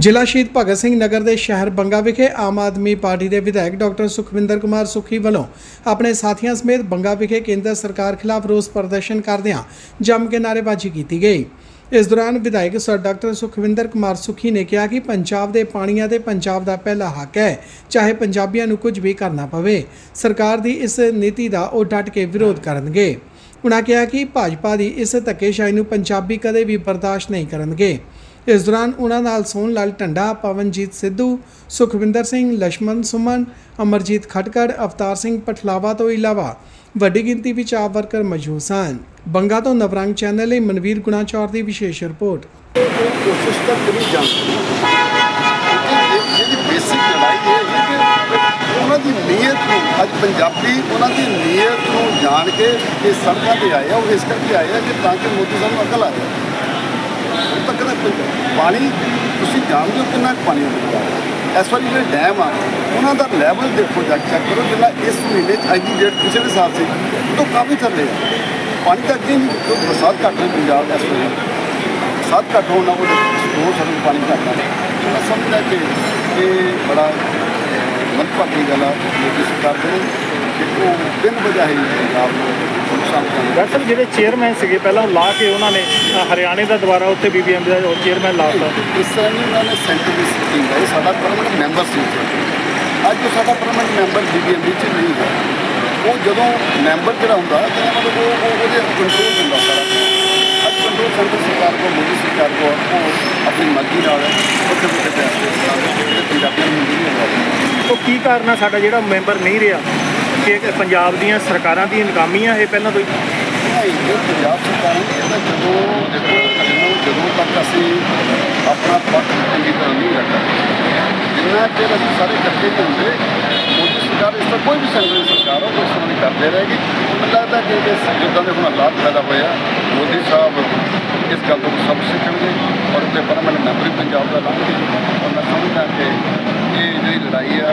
ਜ਼ਿਲ੍ਹਾ ਸ਼ਹੀਦ ਭਗਤ ਸਿੰਘ ਨਗਰ ਦੇ ਸ਼ਹਿਰ ਬੰਗਾ ਵਿਖੇ ਆਮ ਆਦਮੀ ਪਾਰਟੀ ਦੇ ਵਿਧਾਇਕ ਡਾਕਟਰ ਸੁਖਵਿੰਦਰ ਕੁਮਾਰ ਸੁਖੀ ਵੱਲੋਂ ਆਪਣੇ ਸਾਥੀਆਂ ਸਮੇਤ ਬੰਗਾ ਵਿਖੇ ਕੇਂਦਰ ਸਰਕਾਰ ਖਿਲਾਫ ਰੋਸ ਪ੍ਰਦਰਸ਼ਨ ਕਰਦਿਆਂ ਜੰਮ ਕੇ ਨਾਅਰੇਬਾਜ਼ੀ ਕੀਤੀ ਗਈ। ਇਸ ਦੌਰਾਨ ਵਿਧਾਇਕ ਸਰ ਡਾਕਟਰ ਸੁਖਵਿੰਦਰ ਕੁਮਾਰ ਸੁਖੀ ਨੇ ਕਿਹਾ ਕਿ ਪੰਜਾਬ ਦੇ ਪਾਣੀਆਂ ਤੇ ਪੰਜਾਬ ਦਾ ਪਹਿਲਾ ਹੱਕ ਹੈ, ਚਾਹੇ ਪੰਜਾਬੀਆਂ ਨੂੰ ਕੁਝ ਵੀ ਕਰਨਾ ਪਵੇ। ਸਰਕਾਰ ਦੀ ਇਸ ਨੀਤੀ ਦਾ ਉਹ ਡਟ ਕੇ ਵਿਰੋਧ ਕਰਨਗੇ। ਉਨ੍ਹਾਂ ਕਿਹਾ ਕਿ ਭਾਜਪਾ ਦੀ ਇਸ ਧੱਕੇਸ਼ਾਹੀ ਨੂੰ ਪੰਜਾਬੀ ਕਦੇ ਵੀ ਬਰਦਾਸ਼ਤ ਨਹੀਂ ਕਰਨਗੇ। ਇਸ ਦੌਰਾਨ ਉਹਨਾਂ ਨਾਲ ਸੋਨ ਲਾਲ ਟੰਡਾ ਪਵਨਜੀਤ ਸਿੱਧੂ, ਸੁਖਵਿੰਦਰ ਸਿੰਘ ਲਸ਼ਮਨ ਸੁਮਨ, ਅਮਰਜੀਤ ਖਟਕੜ, ਅਵਤਾਰ ਸਿੰਘ ਪਠਲਾਵਾ ਤੋਂ ਇਲਾਵਾ ਵੱਡੀ ਗਿਣਤੀ ਵਿੱਚ ਆਪ ਵਰਕਰ ਮੌਜੂਦ ਸਨ। ਬੰਗਾ ਤੋਂ ਨਵਰੰਗ ਚੈਨਲ ਲਈ ਮਨਵੀਰ ਗੁਣਾਚੌਰ ਦੀ ਵਿਸ਼ੇਸ਼ ਰਿਪੋਰਟ। ਅੱਜ ਪੰਜਾਬੀ ਉਹਨਾਂ ਦੀ ਨੀਅਤ ਨੂੰ ਜਾਣ ਕੇ ਇਹ ਸੜਕਾਂ ਤੇ ਆਏ ਉਹ ਇਸ ਕਰਕੇ ਆਏ ਕਿ ਤਾਂ ਕਿ ਮੋਦੀ ਸਾਹਿਬ ਨੂੰ ਅਕਲ ਆ ਜਾਵੇ। ਤੱਕ ਦਾ ਕੋਈ ਪਾਣੀ, ਤੁਸੀਂ ਜਾਣਦੇ ਹੋ ਕਿੰਨਾ ਕੁ ਪਾਣੀ ਹੁੰਦਾ ਇਸ ਵਾਰੀ ਜਿਹੜੇ ਡੈਮ ਆ, ਉਹਨਾਂ ਦਾ ਲੈਵਲ ਦੇਖੋ ਜਾ ਚੈੱਕ ਕਰੋ, ਜਿੰਨਾ ਇਸ ਮਹੀਨੇ ਚ ਅੱਜ ਦੀ ਡੇਟ ਪਿਛਲੇ ਸਾਲ ਸੀ ਉਹ ਤੋਂ ਕਾਫੀ ਥੱਲੇ ਪਾਣੀ ਤਾਂ ਅੱਗੇ ਨਹੀਂ, ਕਿਉਂਕਿ ਬਰਸਾਤ ਘੱਟ ਰਹੀ ਪੰਜਾਬ ਇਸ ਵੇਲੇ। ਬਰਸਾਤ ਘੱਟ ਹੋਣਾ ਉਹਦੇ ਦੋ ਸਾਨੂੰ ਪਾਣੀ ਘੱਟ ਆ। ਮੈਂ ਸਮਝਦਾ ਕਿ ਇਹ ਬੜਾ ਮਨਪਾਤੀ ਗੱਲ ਆ ਮੋਦੀ ਸਰਕਾਰ ਦੇ ਉਹ ਬਿਨ ਵਜ੍ਹਾ ਪੰਜਾਬ ਨੂੰ ਦਰਅਸਲ ਜਿਹੜੇ ਚੇਅਰਮੈਨ ਸੀਗੇ ਪਹਿਲਾਂ ਉਹ ਲਾ ਕੇ ਉਹਨਾਂ ਨੇ ਅ, ਹਰਿਆਣੇ ਦਾ ਦੁਬਾਰਾ ਉੱਥੇ ਬੀਬੀਐਮ ਦਾ ਉਹ ਚੇਅਰਮੈਨ ਲਾਤਾ ਇਸ ਤਰ੍ਹਾਂ ਨਹੀਂ ਉਹਨਾਂ ਨੇ ਸੈਂਟਰ ਦੀ ਸਕੀਮ ਹੈ ਸਾਡਾ ਪਰਮਨੈਂਟ ਮੈਂਬਰ ਸੀ ਅੱਜ ਉਹ ਸਾਡਾ ਪਰਮਨੈਂਟ ਮੈਂਬਰ ਬੀਬੀਐਮਬੀ ਚ ਨਹੀਂ ਹੈ। ਉਹ ਜਦੋਂ ਮੈਂਬਰ ਜਿਹੜਾ ਹੁੰਦਾ ਮਤਲਬ ਉਹ ਉਹ- ਉਹਦੇ ਕੰਟਰੋਲ ਹੁੰਦਾ ਸਾਰਾ। ਅੱਜ ਕੰਟਰੋਲ ਸੈਂਟਰ ਸਰਕਾਰ ਕੋ ਮੋਦੀ ਸਰਕਾਰ ਕੋ ਉਹ ਆਪਣੀ ਮਰਜ਼ੀ ਨਾਲ ਉੱਥੇ ਉੱਥੇ ਫੈਸਲੇ ਕਰਦੇ ਜਿਹੜੇ ਪੰਜਾਬੀਆਂ ਨੂੰ ਨਹੀਂ ਹੁੰਦਾ ਉਹ ਕੀ ਕਾਰਨ ਆ? ਸਾਡਾ ਜਿਹੜਾ ਮੈਂਬਰ ਨਹੀਂ ਰਿਹਾ। ਕਿ ਪੰਜਾਬ ਦੀਆਂ ਸਰਕਾਰਾਂ ਦੀਆਂ ਨਾਕਾਮੀਆਂ ਇਹ ਪਹਿਲਾਂ ਤੋਂ ਹੀ? ਭਾਈ ਪੰਜਾਬ ਸਰਕਾਰ ਨੇ ਇਹਦਾ ਜਦੋਂ ਦੇਖੋ ਜਦੋਂ ਜਦੋਂ ਤੱਕ ਅਸੀਂ ਆਪਣਾ ਪੱਖ ਚੰਗੀ ਤਰ੍ਹਾਂ ਨਹੀਂ ਰੱਖਾਂਗੇ ਜਿੰਨਾ ਚਿਰ ਅਸੀਂ ਸਾਰੇ ਇਕੱਠੇ ਨਹੀਂ ਹੁੰਦੇ ਮੋਦੀ ਸਰਕਾਰ ਇਸ ਤਰ੍ਹਾਂ ਕੋਈ ਵੀ ਸੈਂਟਰ ਸਰਕਾਰ ਉਹ ਉਸ ਨਹੀਂ ਕਰਦੇ ਰਹੇਗੀ। ਮੈਨੂੰ ਲੱਗਦਾ ਕਿ ਇਸ ਜਿੱਦਾਂ ਦੇ ਹੁਣ ਹਾਲਾਤ ਪੈਦਾ ਹੋਇਆ ਮੋਦੀ ਸਾਹਿਬ ਇਸ ਗੱਲ ਤੋਂ ਸਭ ਸਿੱਖਣਗੇ, ਔਰ ਤੇ ਪਰਮਾਨੈਂਟ ਮੈਂਬਰ ਵੀ ਪੰਜਾਬ ਦਾ ਲਾਂਘੇ ਔਰ ਮੈਂ ਸਮਝਦਾ ਕਿ ਜਿਹੜੀ ਲੜਾਈ ਆ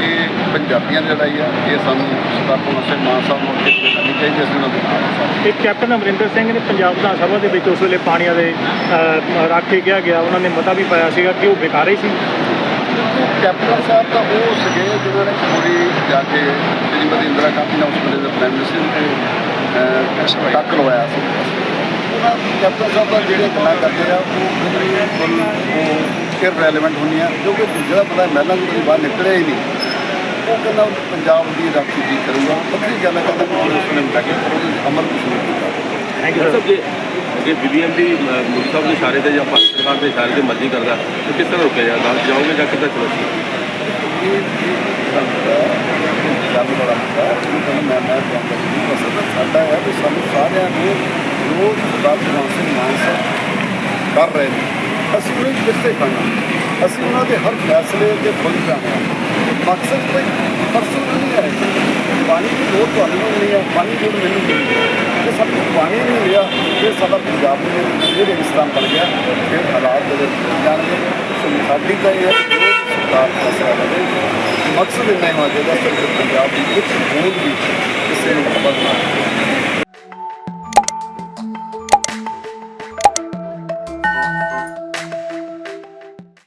ਇਹ ਪੰਜਾਬੀਆਂ ਦੀ ਲੜਾਈ ਆ ਇਹ ਸਾਨੂੰ ਸਰਦਾਰ ਭਗਵੰਤ ਸਿੰਘ ਮਾਨ ਸਾਹਿਬ ਨੂੰ ਅੱਗੇ ਕਰਨੀ ਚਾਹੀਦੀ ਅਸੀਂ ਉਹਨਾਂ ਦੇ ਨਾਲ ਹਾਂ। ਇਹ ਕੈਪਟਨ ਅਮਰਿੰਦਰ ਸਿੰਘ ਨੇ ਪੰਜਾਬ ਵਿਧਾਨ ਸਭਾ ਦੇ ਵਿੱਚ ਉਸ ਵੇਲੇ ਪਾਣੀਆਂ ਦੇ ਰਾਖੇ ਕਿਹਾ ਗਿਆ ਉਹਨਾਂ ਨੇ ਮਤਾ ਵੀ ਪਾਇਆ ਸੀਗਾ ਕਿ ਉਹ ਬੇਕਾਰ ਹੀ ਸੀ ਕੈਪਟਨ ਸਾਹਿਬ ਤਾਂ ਉਹ ਸੀਗੇ ਜਿਨ੍ਹਾਂ ਨੇ ਪੂਰੀ ਜਾ ਕੇ ਸ਼੍ਰੀਮਤੀ ਇੰਦਰਾ ਗਾਂਧੀ ਨਾਲ ਉਸ ਵੇਲੇ ਦੇ ਪ੍ਰਾਈਮ ਮਿਨਿਸਟਰ ਨੇ ਟੱਕ ਲਵਾਇਆ ਸੀ ਉਹਨਾਂ ਕੈਪਟਨ ਸਾਹਿਬ ਦਾ ਜਿਹੜੇ ਗੱਲਾਂ ਕਰਦੇ ਆ ਉਹ ਉਹ ਇਰਰੈਲੇਵੈਂਟ ਹੁੰਦੀਆਂ ਕਿਉਂਕਿ ਜਿਹੜਾ ਬੰਦਾ ਮਹਿਲਾਂ ਦੀ ਬਾਹਰ ਨਿਕਲਿਆ ਹੀ ਨਹੀਂ ਉਹ ਕਹਿੰਦਾ ਪੰਜਾਬ ਦੀ ਰਾਖੀ ਕੀ ਕਰੂਗਾ ਵੱਖਰੀ ਗੱਲ ਹੈ ਕਹਿੰਦਾ ਕਾਂਗਰਸ ਨੇ ਮਿਲਾ ਕੇ ਕੁਛ ਨਹੀਂ ਕੀਤਾ। ਥੈਂਕ ਸਰ ਸਾਹਿਬ ਜੇ ਬੀਬੀਐਮ ਦੀ ਮੋਦੀ ਸਾਹਿਬ ਦੇ ਇਸ਼ਾਰੇ ਤੇ ਜਾਂ ਸਰਕਾਰ ਦੇ ਇਸ਼ਾਰੇ ਤੇ ਮਰਜ਼ੀ ਕਰਦਾ ਤਾਂ ਕਿਸ ਤਰ੍ਹਾਂ ਰੁਕਿਆ ਨਾਲ ਜਾਓਗੇ ਜਾਂ ਕਿੱਦਾਂ ਚਲੋ? ਗੱਲ ਬੜਾ ਹੁੰਦਾ ਮੈਂ ਮੈਂ ਵਿੱਚ ਸਾਡਾ ਹੈ ਕਿ ਸਾਨੂੰ ਸਾਰਿਆਂ ਨੂੰ ਜੋ ਸਰਦਾਰ ਭਗਵੰਤ ਸਿੰਘ ਮਾਨ ਸਾਹਿਬ ਕਰ ਰਹੇ ਨੇ। ਅਸੀਂ ਉਹਨਾਂ ਦੀ ਕਿੱਥੇ ਖਾਣਾ ਅਸੀਂ ਉਹਨਾਂ ਦੇ ਹਰ ਫੈਸਲੇ ਤੇ ਫੁੱਲ ਜਾਣਾ ਮਕਸਦ ਕੋਈ ਪਰਸਨਲ ਨਹੀਂ ਹੈ। ਪਾਣੀ ਦੀ ਲੋੜ ਤੁਹਾਨੂੰ ਨਹੀਂ ਹੈ, ਪਾਣੀ ਦੀ ਲੋੜ ਮੈਨੂੰ ਨਹੀਂ ਹੈ। ਜੇ ਸਾਨੂੰ ਪਾਣੀ ਨਹੀਂ ਮਿਲਿਆ ਫਿਰ ਸਾਡਾ ਪੰਜਾਬ ਦੇ ਇਹ ਰੇਗਿਸਤਾਨ ਬਣ ਗਿਆ ਫਿਰ ਹਾਲਾਤ ਬਦਲ ਜਾਣਗੇ ਸੋ ਸਾਡੀ ਤਾਂ ਇਹ ਹੈ ਸਰਕਾਰ ਫੈਸਲਾ ਲਵੇ ਮਕਸਦ ਇੰਨਾ ਹੀ ਹੋਣਾ ਚਾਹੀਦਾ ਸਿਰਫ ਪੰਜਾਬ ਦੀ ਇੱਕ ਬੂੰਦ ਵੀ ਕਿਸੇ ਨੂੰ ਖਬਰ ਨਾ